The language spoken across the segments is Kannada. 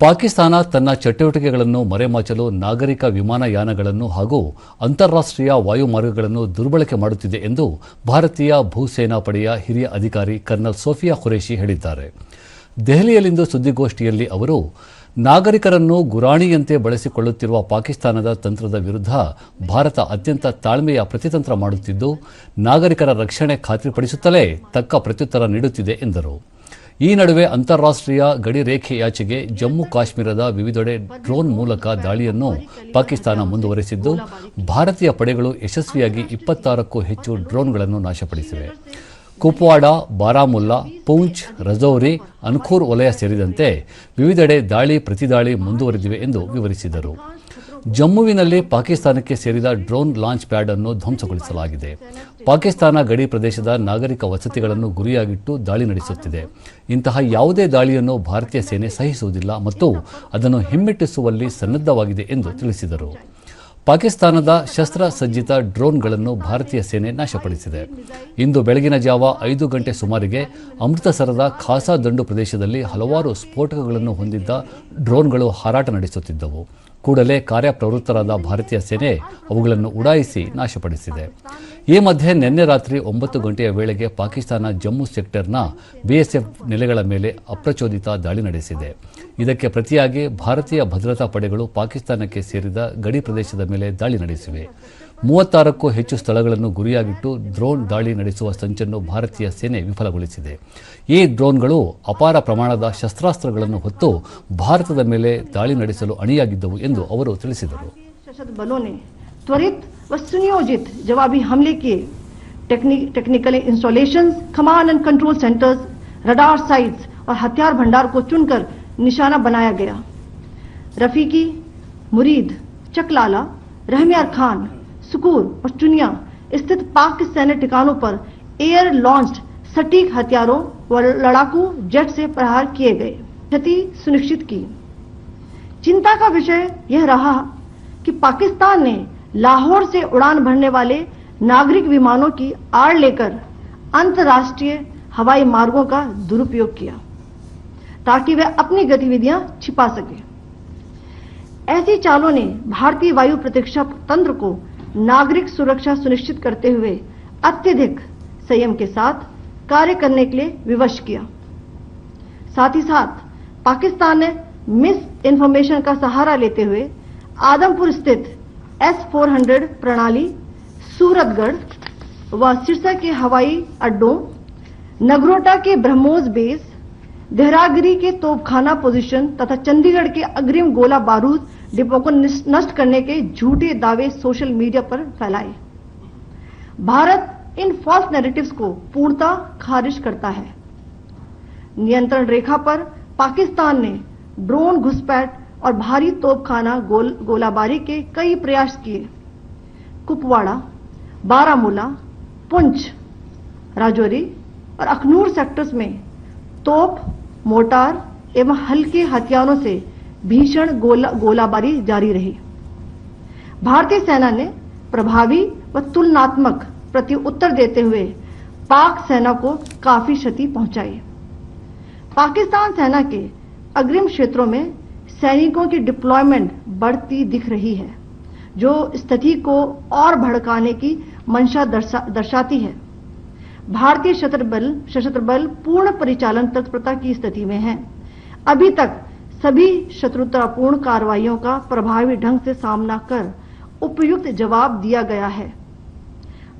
ಪಾಕಿಸ್ತಾನ ತನ್ನ ಚಟುವಟಿಕೆಗಳನ್ನು ಮರೆಮಾಚಲು ನಾಗರಿಕ ವಿಮಾನಯಾನಗಳನ್ನು ಹಾಗೂ ಅಂತಾರಾಷ್ಟ್ರೀಯ ವಾಯುಮಾರ್ಗಗಳನ್ನು ದುರ್ಬಳಕೆ ಮಾಡುತ್ತಿದೆ ಎಂದು ಭಾರತೀಯ ಭೂಸೇನಾ ಪಡೆಯ ಹಿರಿಯ ಅಧಿಕಾರಿ ಕರ್ನಲ್ ಸೋಫಿಯಾ ಖುರೇಶಿ ಹೇಳಿದ್ದಾರೆ. ದೆಹಲಿಯಲ್ಲಿಂದು ಸುದ್ದಿಗೋಷ್ಠಿಯಲ್ಲಿ ಅವರು, ನಾಗರಿಕರನ್ನು ಗುರಾಣಿಯಂತೆ ಬಳಸಿಕೊಳ್ಳುತ್ತಿರುವ ಪಾಕಿಸ್ತಾನದ ತಂತ್ರದ ವಿರುದ್ಧ ಭಾರತ ಅತ್ಯಂತ ತಾಳ್ಮೆಯ ಪ್ರತಿತಂತ್ರ ಮಾಡುತ್ತಿದ್ದು, ನಾಗರಿಕರ ರಕ್ಷಣೆ ಖಾತ್ರಿಪಡಿಸುತ್ತಲೇ ತಕ್ಕ ಪ್ರತ್ಯುತ್ತರ ನೀಡುತ್ತಿದೆ ಎಂದರು. ಈ ನಡುವೆ ಅಂತಾರಾಷ್ಟ್ರೀಯ ಗಡಿ ರೇಖೆಯಾಚೆಗೆ ಜಮ್ಮು ಕಾಶ್ಮೀರದ ವಿವಿಧೆಡೆ ಡ್ರೋನ್ ಮೂಲಕ ದಾಳಿಯನ್ನು ಪಾಕಿಸ್ತಾನ ಮುಂದುವರೆಸಿದ್ದು, ಭಾರತೀಯ ಪಡೆಗಳು ಯಶಸ್ವಿಯಾಗಿ ಇಪ್ಪತ್ತಾರಕ್ಕೂ ಹೆಚ್ಚು ಡ್ರೋನ್ಗಳನ್ನು ನಾಶಪಡಿಸಿವೆ. ಕುಪ್ವಾಡ, ಬಾರಾಮುಲ್ಲಾ, ಪೂಂಚ್, ರಜೌರಿ, ಅನ್ಖೂರ್ ವಲಯ ಸೇರಿದಂತೆ ವಿವಿಧೆಡೆ ದಾಳಿ, ಪ್ರತಿದಾಳಿ ಮುಂದುವರೆದಿವೆ ಎಂದು ವಿವರಿಸಿದರು. ಜಮ್ಮುವಿನಲ್ಲಿ ಪಾಕಿಸ್ತಾನಕ್ಕೆ ಸೇರಿದ ಡ್ರೋನ್ ಲಾಂಚ್ ಪ್ಯಾಡ್ ಅನ್ನು ಧ್ವಂಸಗೊಳಿಸಲಾಗಿದೆ. ಪಾಕಿಸ್ತಾನ ಗಡಿ ಪ್ರದೇಶದ ನಾಗರಿಕ ವಸತಿಗಳನ್ನು ಗುರಿಯಾಗಿಟ್ಟು ದಾಳಿ ನಡೆಸುತ್ತಿದೆ. ಇಂತಹ ಯಾವುದೇ ದಾಳಿಯನ್ನು ಭಾರತೀಯ ಸೇನೆ ಸಹಿಸುವುದಿಲ್ಲ ಮತ್ತು ಅದನ್ನು ಹಿಮ್ಮೆಟ್ಟಿಸುವಲ್ಲಿ ಸನ್ನದ್ಧವಾಗಿದೆ ಎಂದು ತಿಳಿಸಿದರು. ಪಾಕಿಸ್ತಾನದ ಶಸ್ತ್ರಸಜ್ಜಿತ ಡ್ರೋನ್ಗಳನ್ನು ಭಾರತೀಯ ಸೇನೆ ನಾಶಪಡಿಸಿದೆ. ಇಂದು ಬೆಳಗಿನ ಜಾವ ಐದು ಗಂಟೆ ಸುಮಾರಿಗೆ ಅಮೃತಸರದ ಖಾಸಾ ದಂಡು ಪ್ರದೇಶದಲ್ಲಿ ಹಲವಾರು ಸ್ಫೋಟಕಗಳನ್ನು ಹೊಂದಿದ್ದ ಡ್ರೋನ್ಗಳು ಹಾರಾಟ ನಡೆಸುತ್ತಿದ್ದವು. ಕೂಡಲೇ ಕಾರ್ಯಪ್ರವೃತ್ತರಾದ ಭಾರತೀಯ ಸೇನೆ ಅವುಗಳನ್ನು ಉಡಾಯಿಸಿ ನಾಶಪಡಿಸಿದೆ. ಈ ಮಧ್ಯೆ ನಿನ್ನೆ ರಾತ್ರಿ ಒಂಬತ್ತು ಗಂಟೆಯ ವೇಳೆಗೆ ಪಾಕಿಸ್ತಾನ ಜಮ್ಮು ಸೆಕ್ಟರ್ನ ಬಿಎಸ್ಎಫ್ ನೆಲೆಗಳ ಮೇಲೆ ಅಪ್ರಚೋದಿತ ದಾಳಿ ನಡೆಸಿದೆ. ಇದಕ್ಕೆ ಪ್ರತಿಯಾಗಿ ಭಾರತೀಯ ಭದ್ರತಾ ಪಡೆಗಳು ಪಾಕಿಸ್ತಾನಕ್ಕೆ ಸೇರಿದ ಗಡಿ ಪ್ರದೇಶದ ಮೇಲೆ ದಾಳಿ ನಡೆಸಿವೆ. ಮೂವತ್ತಾರಕ್ಕೂ ಹೆಚ್ಚು ಸ್ಥಳಗಳನ್ನು ಗುರಿಯಾಗಿಟ್ಟು ಡ್ರೋನ್ ದಾಳಿ ನಡೆಸುವ ಸಂಚನ್ನು ಭಾರತೀಯ ಸೇನೆ ವಿಫಲಗೊಳಿಸಿದೆ ಈ ಡ್ರೋನ್ಗಳು ಅಪಾರ ಪ್ರಮಾಣದ ಶಸ್ತ್ರಾಸ್ತ್ರಗಳನ್ನು ಹೊತ್ತು ಭಾರತದ ಮೇಲೆ ದಾಳಿ ನಡೆಸಲು ಅಣಿಯಾಗಿದ್ದವು ಎಂದು ಅವರು ತಿಳಿಸಿದರು सशस्त्र बलों ने त्वरित व सुनियोजित जवाबी हमले किए टेक्नि, technical installation command and control centres radar sites और हथियार भंडार को चुनकर निशाना बनाया गया रफीकी मुरीद चकलाला रहमियार खान सुकूर और चुनिया स्थित पाक सैन्य ठिकानों पर एयर लॉन्च सटीक हथियारों व लड़ाकू जेट से प्रहार किए गए। क्षति सुनिश्चित की। चिंता का विषय यह रहा कि पाकिस्तान ने लाहौर से उड़ान भरने वाले नागरिक विमानों की आड़ लेकर अंतर्राष्ट्रीय हवाई मार्गों का दुरुपयोग किया, ताकि वे अपनी गतिविधियाँ छिपा सके। ऐसी चालों ने भारतीय वायु प्रतिरक्षा तंत्र को नागरिक सुरक्षा सुनिश्चित करते हुए अत्यधिक संयम के साथ कार्य करने के लिए विवश किया। साथ ही साथ, पाकिस्तान ने मिस इन्फॉर्मेशन का सहारा लेते हुए आदमपुर स्थित एस 400 प्रणाली, सूरतगढ़ व सिरसा के हवाई अड्डों, नगरोटा के ब्रह्मोस बेस, देहरागिरी के तोपखाना पोजीशन तथा चंडीगढ़ के अग्रिम गोला बारूद डिपो को नष्ट करने के झूठे दावे सोशल मीडिया पर फैलाए। भारत इन फॉल्स नैरेटिव्स को पूर्णतः खारिज करता है। नियंत्रण रेखा पर पाकिस्तान ने ड्रोन घुसपैठ और भारी तोपखाना गोल, गोलाबारी के कई प्रयास किए। कुपवाड़ा बारामूला पुंछ राजौरी और अखनूर सेक्टर्स में तोप मोटार एवं हल्के हथियारों से भीषण गोला, गोलाबारी जारी रही। भारतीय सेना ने प्रभावी व तुलनात्मक प्रति उत्तर देते हुए पाक सेना को काफ़ी क्षति पहुंचाई। पाकिस्तान सेना के अग्रिम क्षेत्रों में सैनिकों की डिप्लॉयमेंट बढ़ती दिख रही है जो स्थिति को और भड़काने की मंशा दर्शा, दर्शाती है। भारतीय सशस्त्र बल सशस्त्र बल पूर्ण परिचालन तत्परता की स्थिति में है। अभी तक सभी शत्रुतापूर्ण कार्रवाइयों का प्रभावी ढंग से सामना कर उपयुक्त जवाब दिया गया है।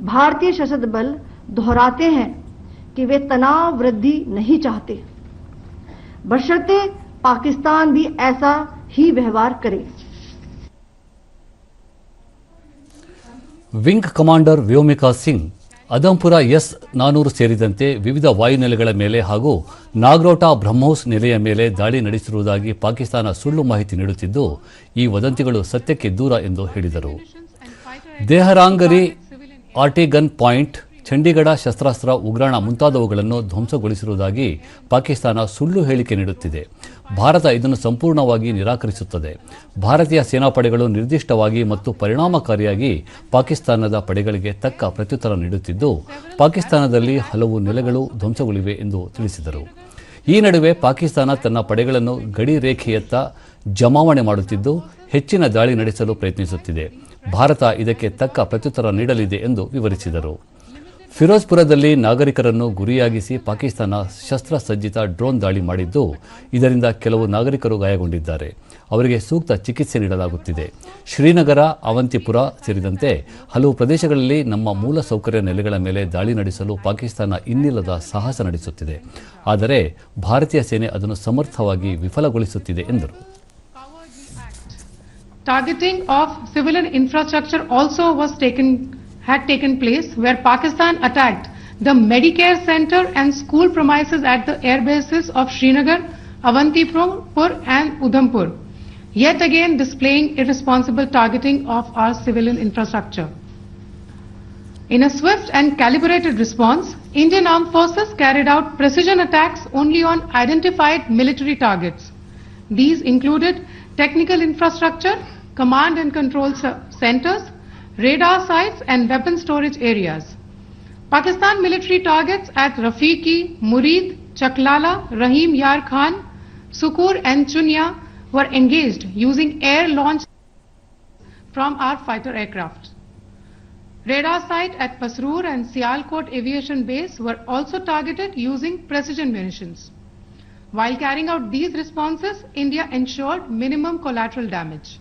भारतीय सशस्त्र बल दोहराते हैं कि वे तनाव वृद्धि नहीं चाहते। बशर्ते पाकिस्तान भी ऐसा ही व्यवहार करे। Wing commander Vyomika Singh Adampur S ನಾನೂರು ಸೇರಿದಂತೆ ವಿವಿಧ ವಾಯುನೆಲೆಗಳ ಮೇಲೆ ಹಾಗೂ ನಾಗ್ರೋಟಾ ಬ್ರಹ್ಮೋಸ್ ನೆಲೆಯ ಮೇಲೆ ದಾಳಿ ನಡೆಸಿರುವುದಾಗಿ ಪಾಕಿಸ್ತಾನ ಸುಳ್ಳು ಮಾಹಿತಿ ನೀಡುತ್ತಿದ್ದು, ಈ ವದಂತಿಗಳು ಸತ್ಯಕ್ಕೆ ದೂರ ಎಂದು ಹೇಳಿದರು. ದೇಹರಾಂಗರಿ ಆರ್ಟಿಗನ್ ಪಾಯಿಂಟ್ ಚಂಡೀಗಢ ಶಸ್ತ್ರಾಸ್ತ್ರ, ಉಗ್ರಾಣ ಮುಂತಾದವುಗಳನ್ನು ಧ್ವಂಸಗೊಳಿಸಿರುವುದಾಗಿ ಪಾಕಿಸ್ತಾನ ಸುಳ್ಳು ಹೇಳಿಕೆ ನೀಡುತ್ತಿದೆ. ಭಾರತ ಇದನ್ನು ಸಂಪೂರ್ಣವಾಗಿ ನಿರಾಕರಿಸುತ್ತದೆ. ಭಾರತೀಯ ಸೇನಾಪಡೆಗಳು ನಿರ್ದಿಷ್ಟವಾಗಿ ಮತ್ತು ಪರಿಣಾಮಕಾರಿಯಾಗಿ ಪಾಕಿಸ್ತಾನದ ಪಡೆಗಳಿಗೆ ತಕ್ಕ ಪ್ರತ್ಯುತ್ತರ ನೀಡುತ್ತಿದ್ದು, ಪಾಕಿಸ್ತಾನದಲ್ಲಿ ಹಲವು ನೆಲೆಗಳು ಧ್ವಂಸಗೊಳಿವೆ ಎಂದು ತಿಳಿಸಿದರು. ಈ ನಡುವೆ ಪಾಕಿಸ್ತಾನ ತನ್ನ ಪಡೆಗಳನ್ನು ಗಡಿ ರೇಖೆಯತ್ತ ಜಮಾವಣೆ ಮಾಡುತ್ತಿದ್ದು, ಹೆಚ್ಚಿನ ದಾಳಿ ನಡೆಸಲು ಪ್ರಯತ್ನಿಸುತ್ತಿದೆ. ಭಾರತ ಇದಕ್ಕೆ ತಕ್ಕ ಪ್ರತ್ಯುತ್ತರ ನೀಡಲಿದೆ ಎಂದು ವಿವರಿಸಿದರು. ಫಿರೋಜ್ಪುರದಲ್ಲಿ ನಾಗರಿಕರನ್ನು ಗುರಿಯಾಗಿಸಿ ಪಾಕಿಸ್ತಾನ ಶಸ್ತ್ರಸಜ್ಜಿತ ಡ್ರೋನ್ ದಾಳಿ ಮಾಡಿದ್ದು ಇದರಿಂದ ಕೆಲವು ನಾಗರಿಕರು ಗಾಯಗೊಂಡಿದ್ದಾರೆ. ಅವರಿಗೆ ಸೂಕ್ತ ಚಿಕಿತ್ಸೆ ನೀಡಲಾಗುತ್ತಿದೆ. ಶ್ರೀನಗರ ಅವಂತಿಪುರ ಸೇರಿದಂತೆ ಹಲವು ಪ್ರದೇಶಗಳಲ್ಲಿ ನಮ್ಮ ಮೂಲ ಸೌಕರ್ಯ ನೆಲೆಗಳ ಮೇಲೆ ದಾಳಿ ನಡೆಸಲು ಪಾಕಿಸ್ತಾನ ಇನ್ನಿಲ್ಲದ ಸಾಹಸ ನಡೆಸುತ್ತಿದೆ. ಆದರೆ ಭಾರತೀಯ ಸೇನೆ ಅದನ್ನು ಸಮರ್ಥವಾಗಿ ವಿಫಲಗೊಳಿಸುತ್ತಿದೆ ಎಂದರು. Targeting of civilian infrastructure also was taken, had taken place where Pakistan attacked the Medicare center and school premises at the air bases of Srinagar, Avantipur and Udhampur, yet again displaying irresponsible targeting of our civilian infrastructure. In a swift and calibrated response, Indian Armed Forces carried out precision attacks only on identified military targets. These included technical infrastructure, command and control centers, radar sites and weapon storage areas. Pakistan military targets at Rafiqi, Murid, Chaklala, Rahim Yar Khan, Sukur and Chunya were engaged using air launch from our fighter aircraft. Radar site at Pasroor and Sialkot Aviation Base were also targeted using precision munitions. While carrying out these responses, India ensured minimum collateral damage.